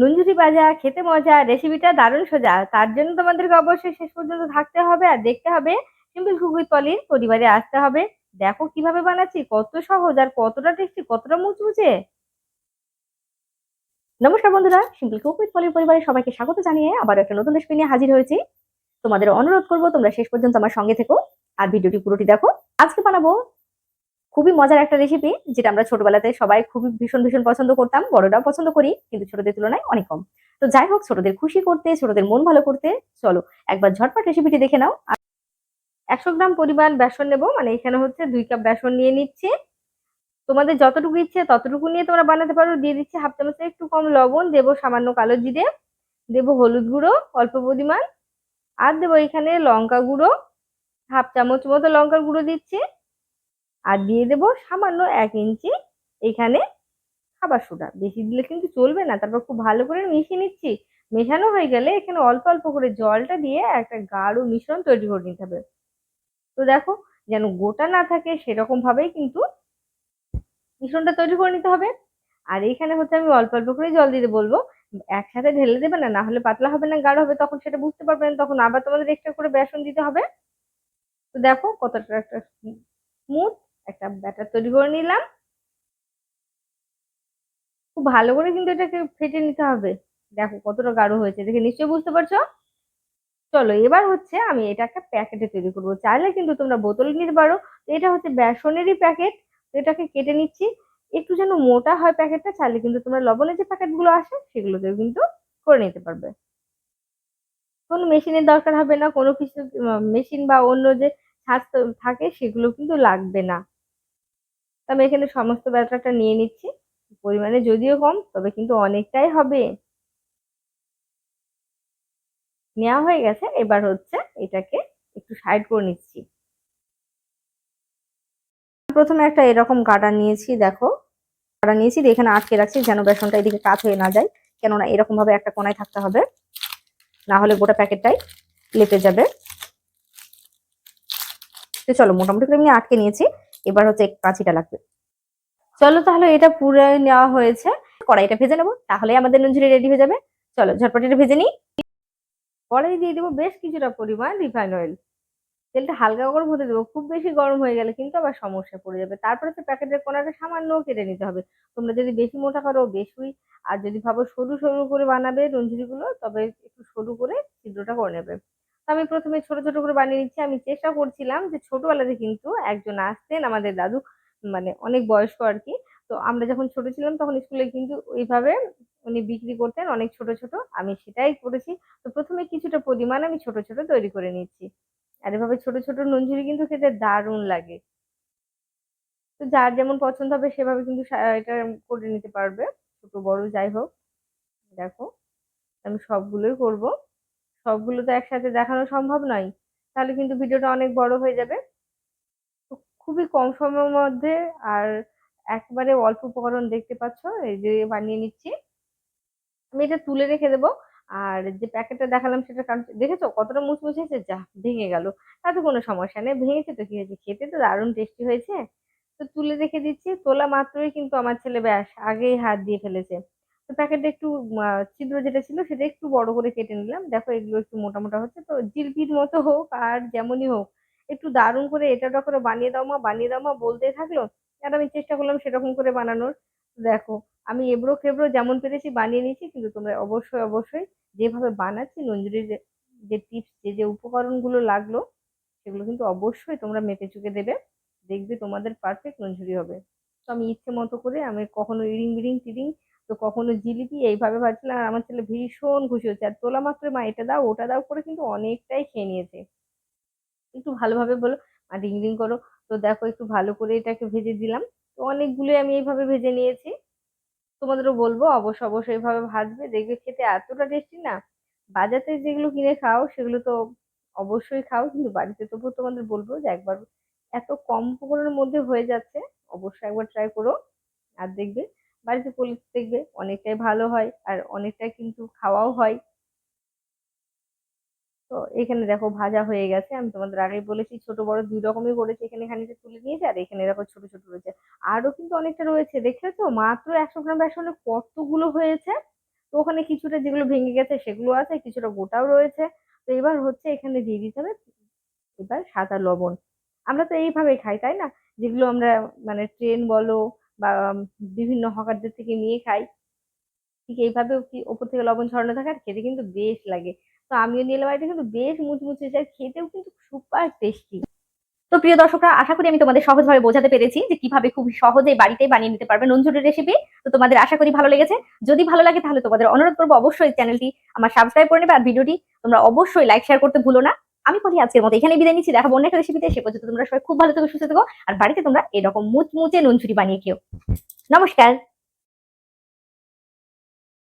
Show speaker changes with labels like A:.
A: নুনঝুরি ভাজা খেতে মজা রেসিপিটা দারুণ সোজা। তার জন্য তোমাদেরকে অবশ্যই শেষ পর্যন্ত থাকতে হবে আর দেখতে হবে সিম্পল কুক উইথ পলির পরিবারে আসতে হবে। দেখো কীভাবে বানাচ্ছি, কত সহজ আর কতটা টেস্টি কতটা মুচমুচে। নমস্কার বন্ধুরা সিম্পল কুক উইথ পলির পরিবারের সবাইকে স্বাগত জানিয়ে আবার একটা নতুন রেসিপি নিয়ে হাজির হয়েছি। তোমাদের অনুরোধ করব তোমরা শেষ পর্যন্ত আমার সঙ্গে থেকো আর ভিডিওটি পুরোটি দেখো। আজকে বানাবো খুবই মজার একটা রেসিপি যেটা আমরা ছোটবেলাতে সবাই খুবই ভীষণ ভীষণ পছন্দ করতাম। বড়রাও পছন্দ করি, কিন্তু ছোটদের তুলনায় অনেক কম। তো যাই হোক, ছোটদের খুশি করতে, ছোটদের মন ভালো করতে চলো একবার ঝটপট রেসিপিটি দেখে নাও। একশো গ্রাম পরিমাণ বেসন নেব মানে এখানে হচ্ছে দুই কাপ বেসন নিয়ে নিচ্ছে। তোমাদের যতটুকু ইচ্ছে ততটুকু নিয়ে তোমরা বানাতে পারো। দিয়ে দিচ্ছি হাফ চামচের একটু কম লবণ, দেবো সামান্য কালো জিরে, দেবো হলুদ গুঁড়ো, অল্প পরিমাণ। আর দেবো এখানে লঙ্কা গুঁড়ো হাফ চামচ মতো লঙ্কার গুঁড়ো দিচ্ছি। আর দিয়ে দেবো সামান্য এক ইঞ্চি এখানে খাবার সোডা। বেশি দিলে কিন্তু চলবে না। তারপর খুব ভালো করে মিশিয়ে নিচ্ছি। মেশানো হয়ে গেলে এখানে অল্প অল্প করে জলটা দিয়ে একটা গাঢ় মিশ্রণ তৈরি করে নিতে হবে। তো দেখো, যেন গোটা না থাকে সেরকম ভাবেই কিন্তু মিশ্রণটা তৈরি করে নিতে হবে। আর এখানে হচ্ছে আমি অল্প অল্প করে জল দিতে বলব, একসাথে ঢেলে দেবে না না হলে পাতলা হবে না, গাঢ় হবে, তখন সেটা বুঝতে পারবে না, তখন আবার তোমাদের এক্সট্রা করে বেসন দিতে হবে। তো দেখো কতটা একটা স্মুথ একটা ব্যাটার তৈরি করে নিলাম। খুব ভালো করে কিন্তু এটাকে ফেটে নিতে হবে। দেখো কতটা গাঢ় হয়েছে, দেখে নিশ্চয়ই বুঝতে পারছ? চলো, এবার হচ্ছে আমি এটা একটা প্যাকেটে তৈরি করব। চাইলে কিন্তু তোমরা বোতলে নিতে পারো। এটা হচ্ছে বেসনেরই প্যাকেট। এটাকে কেটে নিচ্ছি। একটু যেন মোটা হয় প্যাকেটটা, চাইলে কিন্তু তোমরা লবণের যে প্যাকেটগুলো আসে, সেগুলোতেও কিন্তু করে নিতে পারবে। কোনো মেশিনের দরকার হবে না। কোনো কিছু মেশিন বা অন্য যে ছাঁচ থাকে, সেগুলো কিন্তু লাগবে না। আমি এখানে সমস্ত ব্যাটারটা নিয়ে নিচ্ছি। পরিমাণে যদিও কম, তবে কিন্তু অনেকটাই হবে। নেওয়া হয়ে গেছে, এবার হচ্ছে এটাকে একটু সাইড করে নিচ্ছি। প্রথমে একটা এরকম গাডা নিয়েছি, দেখো। গাডা নিয়েছি এখানে আটকে রাখছি যেন বেসনটা এদিকে কাত হয়ে না যায়। কেননা এরকম ভাবে একটা কোনায় থাকতে হবে। না হলে গোটা প্যাকেটটাই লেপে যাবে। চলো, মোটামুটি করে আমি আটকে নিয়েছি। এবার হচ্ছে কাঁচিটা লাগবে। চলো তাহলে এটা পুরো নেওয়া হয়েছে। কড়াইটা ভেজে নেব তাহলে আমাদের নুনঝুরি রেডি হয়ে যাবে। চলো ঝটপট এটা ভেজে নিই। কড়াই দিয়ে দেবো বেশ কিছুটা পরিমাণ রিফাইন অয়েল তেলটা হালকা গরম হতে দেবো, খুব বেশি গরম হয়ে গেলে কিন্তু আবার সমস্যা পড়ে যাবে। তারপরে তো প্যাকেটের কোনাটা সামান্য কেটে নিতে হবে। তোমরা যদি বেশি মোটা করো, বেশি, আর যদি ভাবো সরু সরু করে বানাবে রঞ্জুরিগুলো তবে একটু সরু করে ছিদ্রটা করে নেবে। আমি প্রথমে ছোট ছোট করে বানিয়ে নিচ্ছি। আমি চেষ্টা করছিলাম যে ছোটবেলাতে কিন্তু একজন আসতেন আমাদের দাদু মানে অনেক বয়স্ক আর কি। তো আমরা যখন ছোট ছিলাম তখন স্কুলে কিন্তু ওইভাবে উনি বিক্রি করতেন অনেক ছোট ছোট, আমি সেটাই করেছি। তো প্রথমে কিছুটা পরিমাণ আমি ছোট ছোট তৈরি করে নিচ্ছি। আর এভাবে ছোট ছোট নুনঝুরি কিন্তু খেতে দারুণ লাগে। তো যার যেমন পছন্দ হবে সেভাবে কিন্তু এটা করে নিতে পারবে। ছোট, বড় যাই হোক, দেখো। আমি সবগুলোই করব। সবগুলো তো একসাথে দেখানো সম্ভব নয়, তাহলে কিন্তু ভিডিওটা অনেক বড় হয়ে যাবে। খুবই কম সময়ের মধ্যে আর একবারে অল্প উপকরণ দেখতে পাচ্ছ, এই যে বানিয়ে নিচ্ছি। আমি এটা তুলে রেখে দেবো, আর যে প্যাকেটটা দেখালাম সেটা কারণ দেখেছ কতটা মুচমুচে হয়েছে? যা, ভেঙে গেল। তাতে কোনো সমস্যা নেই, ভেঙেছে তো কি হয়েছে খেতে তো দারুণ টেস্টি হয়েছে। তো তুলে রেখে দিচ্ছি, তোলা মাত্রই কিন্তু আমার ছেলে ব্যাস আগেই হাত দিয়ে ফেলেছে। তো প্যাকেটটা একটু ছিদ্র যেটা ছিল সেটা একটু বড় করে কেটে নিলাম। দেখো এগুলো একটু মোটা মোটা হচ্ছে। তো জিলপির মতো হোক আর যেমনই হোক, একটু দারুণ করে এটা ওটা করে বানিয়ে দাও মা, বানিয়ে দাও মা, বলতে থাকল আর আমি চেষ্টা করলাম সেরকম করে বানানোর? দেখো, আমি এবড়ো খেবড়ো যেমন পেরেছি বানিয়ে নিয়েছি, কিন্তু তোমরা অবশ্যই অবশ্যই যেভাবে বানাচ্ছি নঞ্জুরির যে টিপস যে যে উপকরণগুলো লাগল, সেগুলো কিন্তু অবশ্যই তোমরা মেপে চুকে দেবে। দেখবে তোমাদের পারফেক্ট নঞ্জুরি হবে। তো আমি ইচ্ছে মতো করে আমি কখনো ইরিং বিরিং টিরিং তো কখনো জিলিপি এইভাবে ভাবছিলাম আর আমার ছেলে ভীষণ খুশি হচ্ছে। আর তোলা মাত্র মা এটা দাও, ওটা দাও করে কিন্তু অনেকটাই খেয়ে নিয়েছে। একটু ভালোভাবে বলো। আর ডিং ডিং করো। তো দেখো একটু ভালো করে এটাকে ভেজে দিলাম। তো অনেকগুলোই আমি এইভাবে ভেজে নিয়েছি। তোমাদেরও বলব, অবশ্য অবশ্যই এইভাবে ভাজবে। দেখবে খেতে এতটা টেস্টি না। বাজারে যেগুলো কিনে খাও, সেগুলো তো অবশ্যই খাও। কিন্তু বাড়িতে তবুও তোমাদের বলব যে একবার এত কম উপকরণের মধ্যে হয়ে যাচ্ছে, অবশ্যই একবার ট্রাই করো। আর দেখবে বাড়িতে করলে দেখবে অনেকটাই ভালো হয় আর অনেকটাই কিন্তু খাওয়াও হয়। তো এখানে দেখো ভাজা হয়ে গেছে। আমি তোমাদের আগেই বলেছি ছোট বড় দুই রকমই করেছি। এখানে খানিকটা তুলে নিয়েছি আর এখানে দেখো ছোট ছোট রয়েছে। আরও কিন্তু অনেকটা রয়েছে। দেখেছ মাত্র একশো গ্রাম বেসনে কতগুলো হয়েছে? তো ওখানে কিছুটা যেগুলো ভেঙে গেছে সেগুলো আছে, কিছুটা গোটাও রয়েছে। তো এবার হচ্ছে এখানে দিয়ে দিতে হবে এবার সাদা লবণ। আমরা তো এইভাবে খাই, তাই না? যেগুলো আমরা মানে ট্রেন বলো বা বিভিন্ন হকারদের থেকে নিয়ে খাই। ঠিক এইভাবে কি ওপর থেকে লবণ ছড়ানো থাকে? আর খেতে কিন্তু বেশ লাগে। তো আমিও নিয়ে এটা কিন্তু বেশ মুচমুচে যায়। খেতেও কিন্তু সুপার টেস্টি। তো প্রিয় দর্শকরা, আশা করি আমি তোমাদের সহজভাবে বোঝাতে পেরেছি যে কীভাবে খুব সহজে বাড়িতে বানিয়ে নিতে পারবে নুনঝুরির রেসিপি তো তোমাদের আশা করি ভালো লেগেছে। যদি ভালো লাগে তাহলে তোমাদের অনুরোধ করব অবশ্যই চ্যানেলটি আমার সাবস্ক্রাইব করে নেবে আর ভিডিওটি তোমরা অবশ্যই লাইক শেয়ার করতে ভুলো না। আমি বলি আজকের মতো এখানে বিদায় নিচ্ছি। দেখাবো অন্য একটা রেসিপিতে সে পর্যন্ত তোমরা সবাই খুব ভালো থেকো, সুস্থ থেকো। আর বাড়িতে তোমরা এরকম মুচমুচে নুনঝুরি বানিয়ে খেও। নমস্কার।